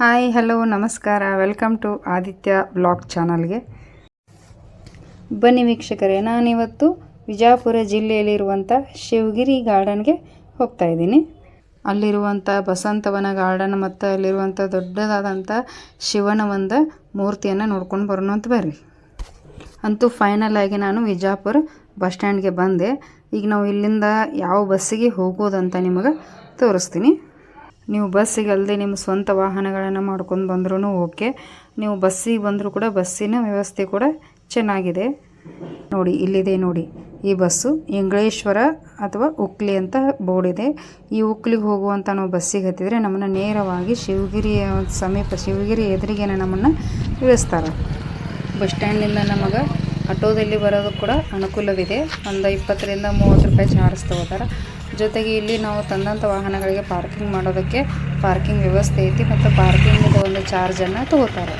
Hi, hello, ನಮಸ್ಕಾರ. Welcome to Aditya blog ಚಾನಲ್ಗೆ. ಬನ್ನಿ ವೀಕ್ಷಕರೇ, ನಾನಿವತ್ತು ವಿಜಾಪುರ ಜಿಲ್ಲೆಯಲ್ಲಿರುವಂಥ ಶಿವಗಿರಿ ಗಾರ್ಡನ್ಗೆ ಹೋಗ್ತಾ ಇದ್ದೀನಿ. ಅಲ್ಲಿರುವಂಥ ಬಸಂತವನ ಗಾರ್ಡನ್ ಮತ್ತು ಅಲ್ಲಿರುವಂಥ ದೊಡ್ಡದಾದಂಥ ಶಿವನ ಒಂದು ಮೂರ್ತಿಯನ್ನು ನೋಡ್ಕೊಂಡು ಬರೋಣ ಅಂತ ಬರ್ರಿ. ಅಂತೂ ಫೈನಲ್ ಆಗಿ ನಾನು ವಿಜಾಪುರ ಬಸ್ ಸ್ಟ್ಯಾಂಡ್ಗೆ ಬಂದೆ. ಈಗ ನಾವು ಇಲ್ಲಿಂದ ಯಾವ ಬಸ್ಸಿಗೆ ಹೋಗೋದಂತ ನಿಮಗೆ ತೋರಿಸ್ತೀನಿ. ನೀವು ಬಸ್ಸಿಗೆ ಅಲ್ಲದೆ ನಿಮ್ಮ ಸ್ವಂತ ವಾಹನಗಳನ್ನು ಮಾಡ್ಕೊಂಡು ಬಂದ್ರೂ ಓಕೆ. ನೀವು ಬಸ್ಸಿಗೆ ಬಂದರೂ ಕೂಡ ಬಸ್ಸಿನ ವ್ಯವಸ್ಥೆ ಕೂಡ ಚೆನ್ನಾಗಿದೆ. ನೋಡಿ, ಇಲ್ಲಿದೆ ನೋಡಿ. ಈ ಬಸ್ಸು ಇಂಗ್ಳೇಶ್ವರ ಅಥವಾ ಉಕ್ಲಿ ಅಂತ ಬೋರ್ಡ್ ಇದೆ. ಈ ಉಕ್ಲಿಗೆ ಹೋಗುವಂಥ ನಾವು ಬಸ್ಸಿಗೆ ಹತ್ತಿದರೆ ನಮ್ಮನ್ನು ನೇರವಾಗಿ ಶಿವಗಿರಿಯ ಸಮೀಪ, ಶಿವಗಿರಿ ಎದುರಿಗೇನೆ ನಮ್ಮನ್ನು ಇಳಿಸ್ತಾರೆ. ಬಸ್ ಸ್ಟ್ಯಾಂಡಿಂದ ನಮಗೆ ಆಟೋದಲ್ಲಿ ಬರೋದು ಕೂಡ ಅನುಕೂಲವಿದೆ. ಒಂದು ಇಪ್ಪತ್ತರಿಂದ ಮೂವತ್ತು ರೂಪಾಯಿ ಚಾರ್ಜ್ ತಗೋತಾರೆ. ಜೊತೆಗೆ ಇಲ್ಲಿ ನಾವು ತಂದಂಥ ವಾಹನಗಳಿಗೆ ಪಾರ್ಕಿಂಗ್ ಮಾಡೋದಕ್ಕೆ ಪಾರ್ಕಿಂಗ್ ವ್ಯವಸ್ಥೆ ಐತಿ ಮತ್ತು ಪಾರ್ಕಿಂಗ್ ಒಂದು ಚಾರ್ಜನ್ನು ತಗೋತಾರೆ.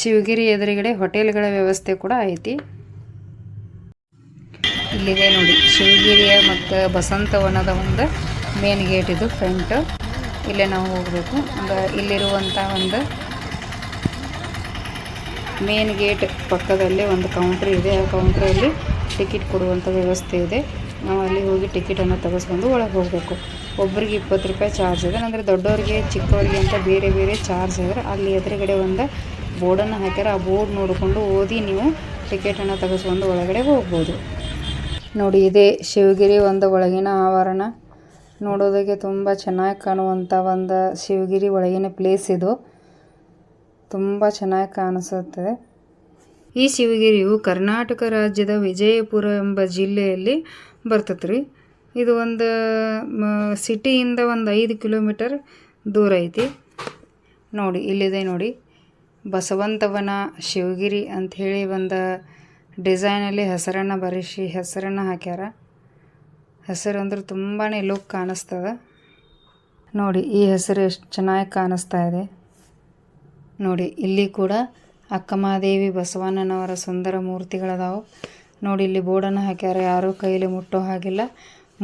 ಶಿವಗಿರಿ ಎದುರುಗಡೆ ಹೋಟೆಲ್ಗಳ ವ್ಯವಸ್ಥೆ ಕೂಡ ಐತಿ. ಇಲ್ಲಿಗೆ ನೋಡಿ, ಶಿವಗಿರಿಯ ಮತ್ತು ಬಸಂತವನದ ಒಂದು ಮೇನ್ ಗೇಟ್ ಇದು ಫ್ರಂಟ್. ಇಲ್ಲೇ ನಾವು ಹೋಗಬೇಕು. ಇಲ್ಲಿರುವಂಥ ಒಂದು ಮೇನ್ ಗೇಟ್ ಪಕ್ಕದಲ್ಲಿ ಒಂದು ಕೌಂಟ್ರ್ ಇದೆ. ಆ ಕೌಂಟ್ರಲ್ಲಿ ಟಿಕೆಟ್ ಕೊಡುವಂಥ ವ್ಯವಸ್ಥೆ ಇದೆ. ನಾವು ಅಲ್ಲಿ ಹೋಗಿ ಟಿಕೆಟನ್ನು ತೆಗೆಸ್ಕೊಂಡು ಒಳಗೆ ಹೋಗಬೇಕು. ಒಬ್ಬರಿಗೆ ಇಪ್ಪತ್ತು ರೂಪಾಯಿ ಚಾರ್ಜ್ ಇದೆ ಅಂದರೆ ದೊಡ್ಡವರಿಗೆ, ಚಿಕ್ಕವರಿಗೆ ಅಂತ ಬೇರೆ ಬೇರೆ ಚಾರ್ಜ್ ಇದೆ ಅಲ್ಲಿ ಎದುರುಗಡೆ ಒಂದು ಬೋರ್ಡನ್ನು ಹಾಕ್ಯಾರ, ಆ ಬೋರ್ಡ್ ನೋಡಿಕೊಂಡು ಓದಿ ನೀವು ಟಿಕೆಟನ್ನು ತೆಗೆಸ್ಕೊಂಡು ಒಳಗಡೆ ಹೋಗ್ಬೋದು. ನೋಡಿ, ಇದೇ ಶಿವಗಿರಿ ಒಂದು ಒಳಗಿನ ಆವರಣ. ನೋಡೋದಕ್ಕೆ ತುಂಬ ಚೆನ್ನಾಗಿ ಕಾಣುವಂಥ ಒಂದು ಶಿವಗಿರಿ ಒಳಗಿನ ಪ್ಲೇಸ್ ಇದು. ತುಂಬ ಚೆನ್ನಾಗಿ ಕಾಣಿಸುತ್ತದೆ. ಈ ಶಿವಗಿರಿಯು ಕರ್ನಾಟಕ ರಾಜ್ಯದ ವಿಜಯಪುರ ಎಂಬ ಜಿಲ್ಲೆಯಲ್ಲಿ ಬರ್ತದೆ ರೀ ಇದು ಒಂದು, ಮ- ಸಿಟಿಯಿಂದ ಒಂದು ಐದು ಕಿಲೋಮೀಟರ್ ದೂರ ಐತಿ. ನೋಡಿ, ಇಲ್ಲಿದೆ ನೋಡಿ. ಬಸವಂತವನ ಶಿವಗಿರಿ ಅಂಥೇಳಿ ಒಂದು ಡಿಸೈನಲ್ಲಿ ಹೆಸರನ್ನು ಬರೆಸಿ, ಹೆಸರನ್ನು ಹಾಕ್ಯಾರ. ಹೆಸರು ಅಂದ್ರೆ ತುಂಬಾ ಲುಕ್ ಕಾಣಿಸ್ತದೆ. ನೋಡಿ, ಈ ಹೆಸರು ಎಷ್ಟು ಚೆನ್ನಾಗಿ ಕಾಣಿಸ್ತಾ ಇದೆ. ನೋಡಿ, ಇಲ್ಲಿ ಕೂಡ ಅಕ್ಕಮಹಾದೇವಿ ಬಸವಣ್ಣನವರ ಸುಂದರ ಮೂರ್ತಿಗಳದಾವು. ನೋಡಿ, ಇಲ್ಲಿ ಬೋರ್ಡನ್ನು ಹಾಕ್ಯಾರ. ಯಾರೂ ಕೈಲಿ ಮುಟ್ಟೋ ಹಾಗಿಲ್ಲ.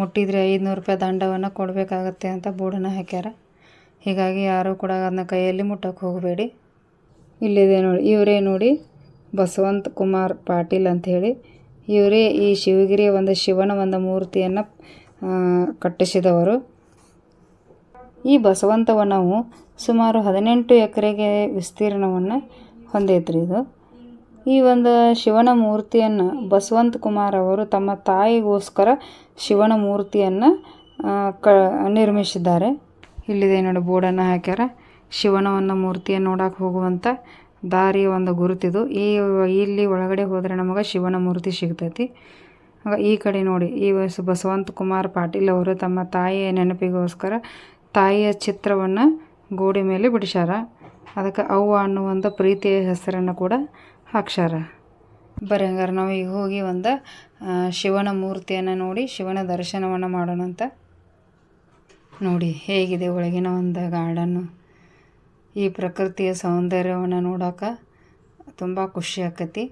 ಮುಟ್ಟಿದರೆ ಐದುನೂರು ರೂಪಾಯಿ ದಂಡವನ್ನು ಕೊಡಬೇಕಾಗತ್ತೆ ಅಂತ ಬೋರ್ಡನ್ನು ಹಾಕ್ಯಾರ. ಹೀಗಾಗಿ ಯಾರೂ ಕೂಡ ಅದನ್ನ ಕೈಯಲ್ಲಿ ಮುಟ್ಟಕ್ಕೆ ಹೋಗಬೇಡಿ. ಇಲ್ಲಿದೆ ನೋಡಿ, ಇವರೇ ನೋಡಿ ಬಸವಂತ ಕುಮಾರ್ ಪಾಟೀಲ್ ಅಂಥೇಳಿ ಇವರೇ ಈ ಶಿವಗಿರಿಯ ಒಂದು ಶಿವನ ಒಂದು ಮೂರ್ತಿಯನ್ನು ಕಟ್ಟಿಸಿದವರು. ಈ ಬಸವಂತವನವು ಸುಮಾರು ಹದಿನೆಂಟು ಎಕರೆಗೆ ವಿಸ್ತೀರ್ಣವನ್ನು ಹೊಂದೈತ್ರಿ ಇದು. ಈ ಒಂದು ಶಿವನ ಮೂರ್ತಿಯನ್ನು ಬಸವಂತ ಕುಮಾರ್ ಅವರು ತಮ್ಮ ತಾಯಿಗೋಸ್ಕರ ಶಿವನ ಮೂರ್ತಿಯನ್ನು ಕ, ನಿರ್ಮಿಸಿದ್ದಾರೆ. ಇಲ್ಲಿದೆ ನೋಡಿ ಬೋರ್ಡನ್ನು ಹಾಕ್ಯಾರ. ಶಿವನ ಒಂದು ಮೂರ್ತಿಯನ್ನು ನೋಡಕ್ಕೆ ಹೋಗುವಂಥ ದಾರಿಯ ಒಂದು ಗುರುತಿದು. ಈ, ಇಲ್ಲಿ ಒಳಗಡೆ ಹೋದರೆ ನಮಗೆ ಶಿವನ ಮೂರ್ತಿ ಸಿಗ್ತೈತಿ. ಈ ಕಡೆ ನೋಡಿ, ಈ ವಯಸ್ಸು ಬಸವಂತ ಕುಮಾರ್ ಪಾಟೀಲ್ ಅವರು ತಮ್ಮ ತಾಯಿಯ ನೆನಪಿಗೋಸ್ಕರ ತಾಯಿಯ ಚಿತ್ರವನ್ನು ಗೋಡೆ ಮೇಲೆ ಬಿಡಿಸ್ಯಾರ. ಅದಕ್ಕೆ ಅವ್ವ ಅನ್ನುವಂಥ ಪ್ರೀತಿಯ ಹೆಸರನ್ನು ಕೂಡ ಹಾಕ್ಸ್ಯಾರ. ಬರೀ ಹಂಗಾರೆ ನಾವು ಈಗ ಹೋಗಿ ಒಂದು ಶಿವನ ಮೂರ್ತಿಯನ್ನು ನೋಡಿ, ಶಿವನ ದರ್ಶನವನ್ನು ಮಾಡೋಣ ಅಂತ ನೋಡಿ ಹೇಗಿದೆ ಒಳಗಿನ ಒಂದು ಗಾರ್ಡನ್ನು. ಈ ಪ್ರಕೃತಿಯ ಸೌಂದರ್ಯವನ್ನು ನೋಡೋಕೆ ತುಂಬ ಖುಷಿ ಆಕತಿ.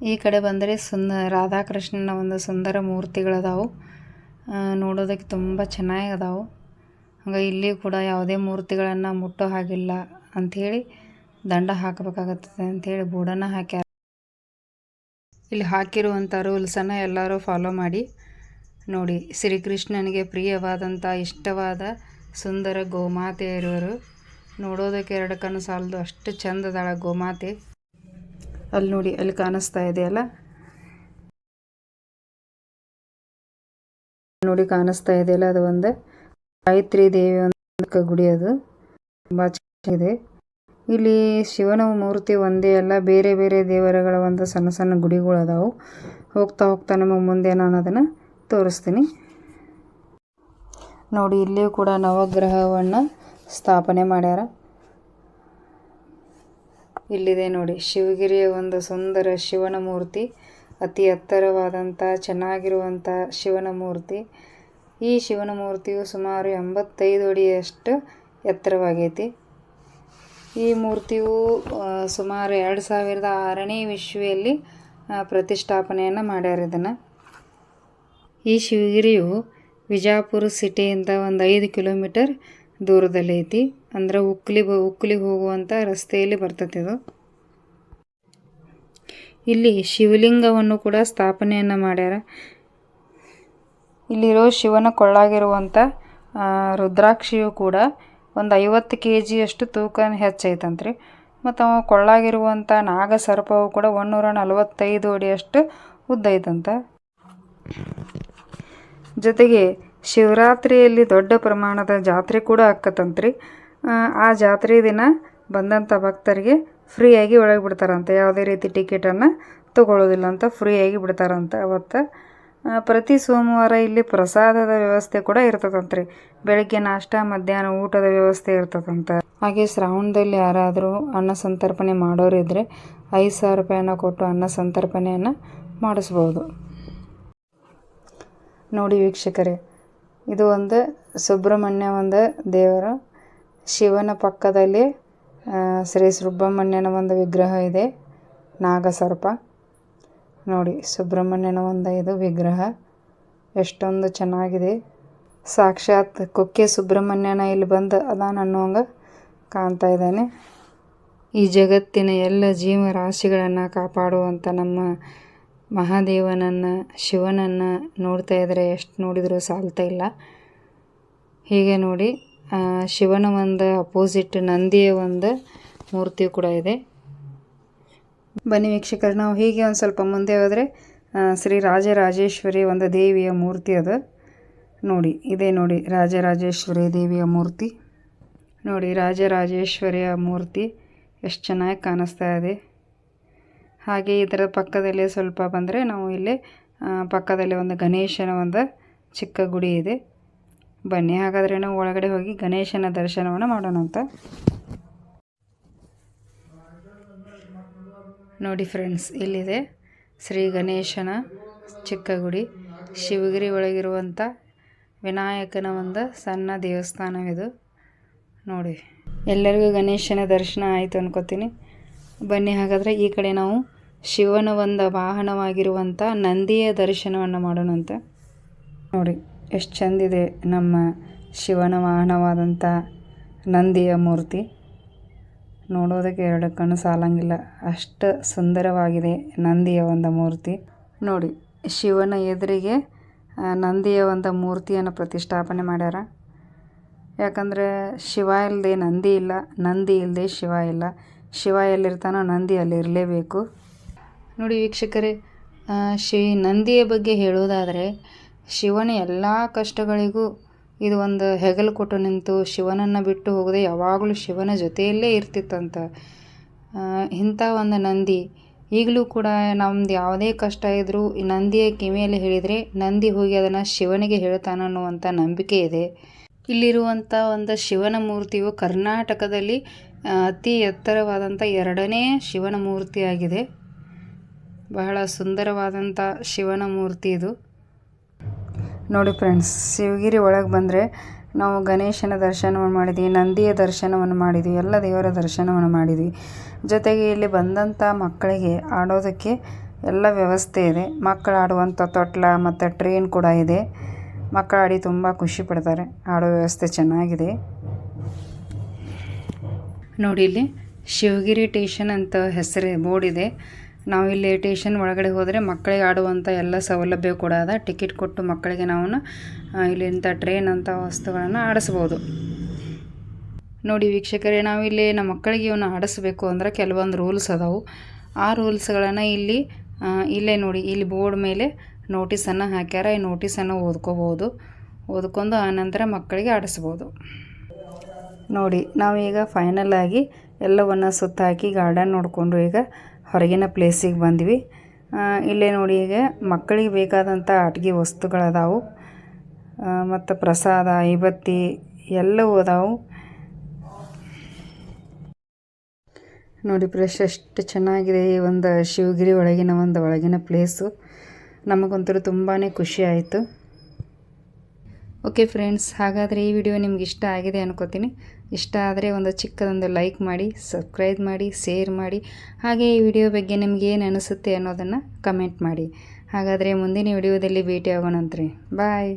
ಈ ಕಡೆ ಬಂದರೆ ಸುಂದ ರಾಧಾಕೃಷ್ಣನ ಒಂದು ಸುಂದರ ಮೂರ್ತಿಗಳದಾವು. ನೋಡೋದಕ್ಕೆ ತುಂಬ ಚೆನ್ನಾಗಿ ಅದಾವು ಹಂಗೆ ಇಲ್ಲಿ ಕೂಡ ಯಾವುದೇ ಮೂರ್ತಿಗಳನ್ನು ಮುಟ್ಟೋ ಹಾಗಿಲ್ಲ ಅಂಥೇಳಿ ದಂಡ ಹಾಕಬೇಕಾಗತ್ತದೆ ಅಂಥೇಳಿ ಬೋರ್ಡನ್ನು ಹಾಕ್ಯಾರ. ಇಲ್ಲಿ ಹಾಕಿರುವಂಥ ರೂಲ್ಸನ್ನು ಎಲ್ಲರೂ ಫಾಲೋ ಮಾಡಿ ನೋಡಿ. ಶ್ರೀಕೃಷ್ಣನಿಗೆ ಪ್ರಿಯವಾದಂಥ, ಇಷ್ಟವಾದ ಸುಂದರ ಗೋಮಾತೆ ಇರುವರು. ನೋಡೋದಕ್ಕೆ ಎರಡು ಕಣ್ಣು ಸಾಲದು ಅಷ್ಟು ಚಂದದಾಳ ಗೋಮಾತೆ. ಅಲ್ಲಿ ನೋಡಿ, ಅಲ್ಲಿ ಕಾಣಿಸ್ತಾ ಇದೆಯಲ್ಲ ನೋಡಿ, ಕಾಣಿಸ್ತಾ ಇದೆಯಲ್ಲ ಅದು ಒಂದು. ಗಾಯತ್ರಿ ದೇವಿ ಒಂದು ಗುಡಿ ಅದು. ತುಂಬ ಚೆನ್ನಾಗಿದೆ. ಇಲ್ಲಿ ಶಿವನ ಮೂರ್ತಿ ಒಂದೇ ಅಲ್ಲ, ಬೇರೆ ಬೇರೆ ದೇವರುಗಳ ಒಂದು ಸಣ್ಣ ಸಣ್ಣ ಗುಡಿಗಳು ಅದಾವು. ಹೋಗ್ತಾ ಹೋಗ್ತಾ ನಮಗೆ ಮುಂದೆ ನಾನು ಅದನ್ನು ತೋರಿಸ್ತೀನಿ. ನೋಡಿ, ಇಲ್ಲಿಯೂ ಕೂಡ ನವಗ್ರಹವನ್ನು ಸ್ಥಾಪನೆ ಮಾಡ್ಯಾರ. ಇಲ್ಲಿದೆ ನೋಡಿ. ಶಿವಗಿರಿಯ ಒಂದು ಸುಂದರ ಶಿವನ ಮೂರ್ತಿ, ಅತಿ ಎತ್ತರವಾದಂಥ, ಚೆನ್ನಾಗಿರುವಂಥ ಶಿವನ ಮೂರ್ತಿ. ಈ ಶಿವನ ಮೂರ್ತಿಯು ಸುಮಾರು ಎಂಬತ್ತೈದು ಅಡಿಯಷ್ಟು ಎತ್ತರವಾಗೈತಿ. ಈ ಮೂರ್ತಿಯು ಸುಮಾರು ಎರಡು ಸಾವಿರದ ಆರನೇ ವಿಶ್ವೆಯಲ್ಲಿ ಪ್ರತಿಷ್ಠಾಪನೆಯನ್ನು ಮಾಡ್ಯಾರ ಇದನ್ನು. ಈ ಶಿವಗಿರಿಯು ವಿಜಾಪುರ ಸಿಟಿಯಿಂದ ಒಂದು ಐದು ಕಿಲೋಮೀಟರ್ ದೂರದಲ್ಲಿ ಐತಿ. ಅಂದ್ರೆ ಉಕ್ಕಲಿ ಉಕ್ಕಲಿ ಹೋಗುವಂಥ ರಸ್ತೆಯಲ್ಲಿ ಬರ್ತೈತೆ ಇದು. ಇಲ್ಲಿ ಶಿವಲಿಂಗವನ್ನು ಕೂಡ ಸ್ಥಾಪನೆಯನ್ನು ಮಾಡ್ಯಾರ. ಇಲ್ಲಿರೋ ಶಿವನ ಕೊಳ್ಳಾಗಿರುವಂಥ ರುದ್ರಾಕ್ಷಿಯು ಕೂಡ ಒಂದು ಐವತ್ತು ಕೆ ಜಿಯಷ್ಟು ತೂಕ ಹೆಚ್ಚೈತಂತ್ರಿ. ಮತ್ತು ಅವ ಕೊಳ್ಳಾಗಿರುವಂಥ ನಾಗಸರ್ಪವು ಕೂಡ ಒಂದೂರ ನಲವತ್ತೈದು ಅಡಿಯಷ್ಟು ಉದ್ದ ಐತಂತ ಜೊತೆಗೆ ಶಿವರಾತ್ರಿಯಲ್ಲಿ ದೊಡ್ಡ ಪ್ರಮಾಣದ ಜಾತ್ರೆ ಕೂಡ ಆಕ್ಕತ್ತಂತ್ರಿ ಆ, ಜಾತ್ರೆ ದಿನ ಬಂದಂಥ ಭಕ್ತರಿಗೆ ಫ್ರೀಯಾಗಿ ಒಳಗೆ ಬಿಡ್ತಾರಂತೆ. ಯಾವುದೇ ರೀತಿ ಟಿಕೆಟನ್ನು ತಗೊಳ್ಳೋದಿಲ್ಲ ಅಂತ ಫ್ರೀಯಾಗಿ ಬಿಡ್ತಾರಂತೆ ಅವತ್ತು. ಪ್ರತಿ ಸೋಮವಾರ ಇಲ್ಲಿ ಪ್ರಸಾದದ ವ್ಯವಸ್ಥೆ ಕೂಡ ಇರ್ತದಂತ್ರಿ. ಬೆಳಗ್ಗೆ ನಾಷ್ಟ ಮಧ್ಯಾಹ್ನ ಊಟದ ವ್ಯವಸ್ಥೆ ಇರ್ತದಂತ. ಹಾಗೆ ಶ್ರಾವಣದಲ್ಲಿ ಯಾರಾದರೂ ಅನ್ನ ಸಂತರ್ಪಣೆ ಮಾಡೋರಿದ್ರೆ ಐದು ಸಾವಿರ ರೂಪಾಯಿನ ಕೊಟ್ಟು ಅನ್ನ ಸಂತರ್ಪಣೆಯನ್ನು ಮಾಡಿಸ್ಬೋದು. ನೋಡಿ ವೀಕ್ಷಕರೇ ಇದು ಒಂದು ಸುಬ್ರಹ್ಮಣ್ಯ ಒಂದು ದೇವರು. ಶಿವನ ಪಕ್ಕದಲ್ಲಿ ಶ್ರೀ ಸುಬ್ರಹ್ಮಣ್ಯನ ಒಂದು ವಿಗ್ರಹ ಇದೆ, ನಾಗಸರ್ಪ. ನೋಡಿ, ಸುಬ್ರಹ್ಮಣ್ಯನ ಒಂದು ಇದು ವಿಗ್ರಹ. ಎಷ್ಟೊಂದು ಚೆನ್ನಾಗಿದೆ. ಸಾಕ್ಷಾತ್ ಕುಕ್ಕೆ ಸುಬ್ರಹ್ಮಣ್ಯನ ಇಲ್ಲಿ ಬಂದು ಅದಾನ ಅನ್ನೋಂಗೆ ಕಾಣ್ತಾ ಇದ್ದಾನೆ. ಈ ಜಗತ್ತಿನ ಎಲ್ಲ ಜೀವರಾಶಿಗಳನ್ನು ಕಾಪಾಡುವಂಥ ನಮ್ಮ ಮಹಾದೇವನನ್ನು, ಶಿವನನ್ನು ನೋಡ್ತಾ ಇದ್ದರೆ ಎಷ್ಟು ನೋಡಿದರೂ ಸಾಲ್ತಾ ಇಲ್ಲ. ಹೀಗೆ ನೋಡಿ ಶಿವನ ಒಂದು ಅಪೋಸಿಟ್ ನಂದಿಯ ಒಂದು ಮೂರ್ತಿ ಕೂಡ ಇದೆ. ಬನ್ನಿ ವೀಕ್ಷಕರು, ನಾವು ಹೀಗೆ ಒಂದು ಸ್ವಲ್ಪ ಮುಂದೆ ಹೋದರೆ ಶ್ರೀ ರಾಜರಾಜೇಶ್ವರಿ ಒಂದು ದೇವಿಯ ಮೂರ್ತಿ ಅದು. ನೋಡಿ, ಇದೇ ನೋಡಿ, ರಾಜರಾಜೇಶ್ವರಿ ದೇವಿಯ ಮೂರ್ತಿ. ನೋಡಿ, ರಾಜರಾಜೇಶ್ವರಿಯ ಮೂರ್ತಿ ಎಷ್ಟು ಚೆನ್ನಾಗಿ ಕಾಣಿಸ್ತಾ ಇದೆ. ಹಾಗೆ ಇದರ ಪಕ್ಕದಲ್ಲಿ ಸ್ವಲ್ಪ ಬಂದರೆ ನಾವು ಇಲ್ಲಿ ಪಕ್ಕದಲ್ಲಿ ಒಂದು ಗಣೇಶನ ಒಂದು ಚಿಕ್ಕ ಗುಡಿ ಇದೆ. ಬನ್ನಿ, ಹಾಗಾದರೆ ನಾವು ಒಳಗಡೆ ಹೋಗಿ ಗಣೇಶನ ದರ್ಶನವನ್ನು ಮಾಡೋಣ ಅಂತ. ನೋಡಿ ಫ್ರೆಂಡ್ಸ್, ಇಲ್ಲಿದೆ ಶ್ರೀ ಗಣೇಶನ ಚಿಕ್ಕ ಗುಡಿ. ಶಿವಗಿರಿ ಒಳಗಿರುವಂಥ ವಿನಾಯಕನ ಒಂದು ಸಣ್ಣ ದೇವಸ್ಥಾನವಿದು. ನೋಡಿ, ಎಲ್ಲರಿಗೂ ಗಣೇಶನ ದರ್ಶನ ಆಯಿತು ಅನ್ಕೋತೀನಿ. ಬನ್ನಿ, ಹಾಗಾದರೆ ಈ ಕಡೆ ನಾವು ಶಿವನ ಒಂದು ವಾಹನವಾಗಿರುವಂಥ ನಂದಿಯ ದರ್ಶನವನ್ನು ಮಾಡೋಣಂತೆ. ನೋಡಿ, ಎಷ್ಟು ಚೆಂದಿದೆ ನಮ್ಮ ಶಿವನ ವಾಹನವಾದಂಥ ನಂದಿಯ ಮೂರ್ತಿ. ನೋಡೋದಕ್ಕೆ ಎರಡು ಕಣ್ಣು ಸಾಲಂಗಿಲ್ಲ. ಅಷ್ಟು ಸುಂದರವಾಗಿದೆ ನಂದಿಯ ಒಂದು ಮೂರ್ತಿ. ನೋಡಿ, ಶಿವನ ಎದುರಿಗೆ ನಂದಿಯ ಒಂದು ಮೂರ್ತಿಯನ್ನು ಪ್ರತಿಷ್ಠಾಪನೆ ಮಾಡ್ಯಾರ. ಯಾಕಂದರೆ ಶಿವ ಇಲ್ಲದೆ ನಂದಿ ಇಲ್ಲ, ನಂದಿ ಇಲ್ಲದೆ ಶಿವ ಇಲ್ಲ. ಶಿವ ಎಲ್ಲಿರ್ತಾನೋ ನಂದಿ ಅಲ್ಲಿ ಇರಲೇಬೇಕು ನೋಡಿ ವೀಕ್ಷಕರೇ ಶ್ರೀ ನಂದಿಯ ಬಗ್ಗೆ ಹೇಳೋದಾದರೆ, ಶಿವನ ಎಲ್ಲ ಕಷ್ಟಗಳಿಗೂ ಇದು ಒಂದು ಹೆಗಲು ಕೊಟ್ಟು ನಿಂತು ಶಿವನನ್ನು ಬಿಟ್ಟು ಹೋಗದೆ ಯಾವಾಗಲೂ ಶಿವನ ಜೊತೆಯಲ್ಲೇ ಇರ್ತಿತ್ತಂತ. ಇಂಥ ಒಂದು ನಂದಿ, ಈಗಲೂ ಕೂಡ ನಮ್ದು ಯಾವುದೇ ಕಷ್ಟ ಇದ್ದರೂ ನಂದಿಯ ಕಿವಿಯಲ್ಲಿ ಹೇಳಿದರೆ ನಂದಿ ಹೋಗಿ ಅದನ್ನು ಶಿವನಿಗೆ ಹೇಳ್ತಾನೆ ಅನ್ನುವಂಥ ನಂಬಿಕೆ ಇದೆ. ಇಲ್ಲಿರುವಂಥ ಒಂದು ಶಿವನ ಮೂರ್ತಿಯು ಕರ್ನಾಟಕದಲ್ಲಿ ಅತಿ ಎತ್ತರವಾದಂಥ ಎರಡನೇ ಶಿವನ ಮೂರ್ತಿಯಾಗಿದೆ. ಬಹಳ ಸುಂದರವಾದಂಥ ಶಿವನ ಮೂರ್ತಿ ಇದು. ನೋಡಿ ಫ್ರೆಂಡ್ಸ್ ಶಿವಗಿರಿ ಒಳಗೆ ಬಂದರೆ ನಾವು ಗಣೇಶನ ದರ್ಶನವನ್ನು ಮಾಡಿದ್ವಿ ನಂದಿಯ ದರ್ಶನವನ್ನು ಮಾಡಿದ್ವಿ ಎಲ್ಲ ದೇವರ ದರ್ಶನವನ್ನು ಮಾಡಿದ್ವಿ. ಜೊತೆಗೆ ಇಲ್ಲಿ ಬಂದಂಥ ಮಕ್ಕಳಿಗೆ ಆಡೋದಕ್ಕೆ ಎಲ್ಲ ವ್ಯವಸ್ಥೆ ಇದೆ. ಮಕ್ಕಳು ಆಡುವಂಥ ತೊಟ್ಲ ಮತ್ತು ಟ್ರೈನ್ ಕೂಡ ಇದೆ. ಮಕ್ಕಳು ಆಡಿ ತುಂಬ ಖುಷಿ ಪಡ್ತಾರೆ. ಆಡೋ ವ್ಯವಸ್ಥೆ ಚೆನ್ನಾಗಿದೆ. ನೋಡಿ ಇಲ್ಲಿ ಶಿವಗಿರಿ ಟೇಷನ್ ಅಂತ ಹೆಸರು ಬೋರ್ಡ್ ಇದೆ. ನಾವು ಇಲ್ಲಿ ಟೇಷನ್ ಒಳಗಡೆ ಹೋದರೆ ಮಕ್ಕಳಿಗೆ ಆಡುವಂಥ ಎಲ್ಲ ಸೌಲಭ್ಯ ಕೂಡ ಅದ. ಟಿಕೆಟ್ ಕೊಟ್ಟು ಮಕ್ಕಳಿಗೆ ನಾವು ಇಲ್ಲಿಂಥ ಟ್ರೈನ್ ಅಂತ ವಸ್ತುಗಳನ್ನು ಆಡಿಸ್ಬೋದು. ನೋಡಿ ವೀಕ್ಷಕರೇ ನಾವಿಲ್ಲಿ ನಮ್ಮ ಮಕ್ಕಳಿಗೆ ಇವನ್ನ ಆಡಿಸ್ಬೇಕು ಅಂದ್ರೆ ಕೆಲವೊಂದು ರೂಲ್ಸ್ ಅದಾವು. ಆ ರೂಲ್ಸ್ಗಳನ್ನು ಇಲ್ಲಿ ಇಲ್ಲೇ ನೋಡಿ, ಇಲ್ಲಿ ಬೋರ್ಡ್ ಮೇಲೆ ನೋಟಿಸನ್ನು ಹಾಕ್ಯಾರ. ಈ ನೋಟಿಸನ್ನು ಓದ್ಕೋಬೋದು. ಓದ್ಕೊಂಡು ಆನಂತರ ಮಕ್ಕಳಿಗೆ ಆಡಿಸ್ಬೋದು. ನೋಡಿ, ನಾವೀಗ ಫೈನಲ್ ಆಗಿ ಎಲ್ಲವನ್ನು ಸುತ್ತಾಕಿ ಗಾರ್ಡನ್ ನೋಡಿಕೊಂಡು ಈಗ ಹೊರಗಿನ ಪ್ಲೇಸಿಗೆ ಬಂದ್ವಿ. ಇಲ್ಲೇ ನೋಡಿ ಈಗ ಮಕ್ಕಳಿಗೆ ಬೇಕಾದಂಥ ಆಟಿಕೆ ವಸ್ತುಗಳದಾವು. ಮತ್ತು ಪ್ರಸಾದ, ಐಬತ್ತಿ ಎಲ್ಲವೂ ಅದಾವು. ನೋಡಿ ಫ್ರೆಶ್ ಎಷ್ಟು ಚೆನ್ನಾಗಿದೆ ಈ ಒಂದು ಶಿವಗಿರಿ ಒಳಗಿನ ಒಂದು ಒಳಗಿನ ಪ್ಲೇಸು. ನಮಗಂತೂ ತುಂಬಾ ಖುಷಿ ಆಯಿತು. ಓಕೆ ಫ್ರೆಂಡ್ಸ್, ಹಾಗಾದರೆ ಈ ವಿಡಿಯೋ ನಿಮ್ಗೆ ಇಷ್ಟ ಆಗಿದೆ ಅನ್ಕೋತೀನಿ. ಇಷ್ಟ ಆದರೆ ಒಂದು ಚಿಕ್ಕದೊಂದು ಲೈಕ್ ಮಾಡಿ, ಸಬ್ಸ್ಕ್ರೈಬ್ ಮಾಡಿ, ಶೇರ್ ಮಾಡಿ. ಹಾಗೆ ಈ ವಿಡಿಯೋ ಬಗ್ಗೆ ನಿಮ್ಗೆ ಏನು ಅನಿಸುತ್ತೆ ಅನ್ನೋದನ್ನು ಕಮೆಂಟ್ ಮಾಡಿ. ಹಾಗಾದರೆ ಮುಂದಿನ ವಿಡಿಯೋದಲ್ಲಿ ಭೇಟಿ ಆಗೋಣಂತ್ರಿ ಬಾಯ್.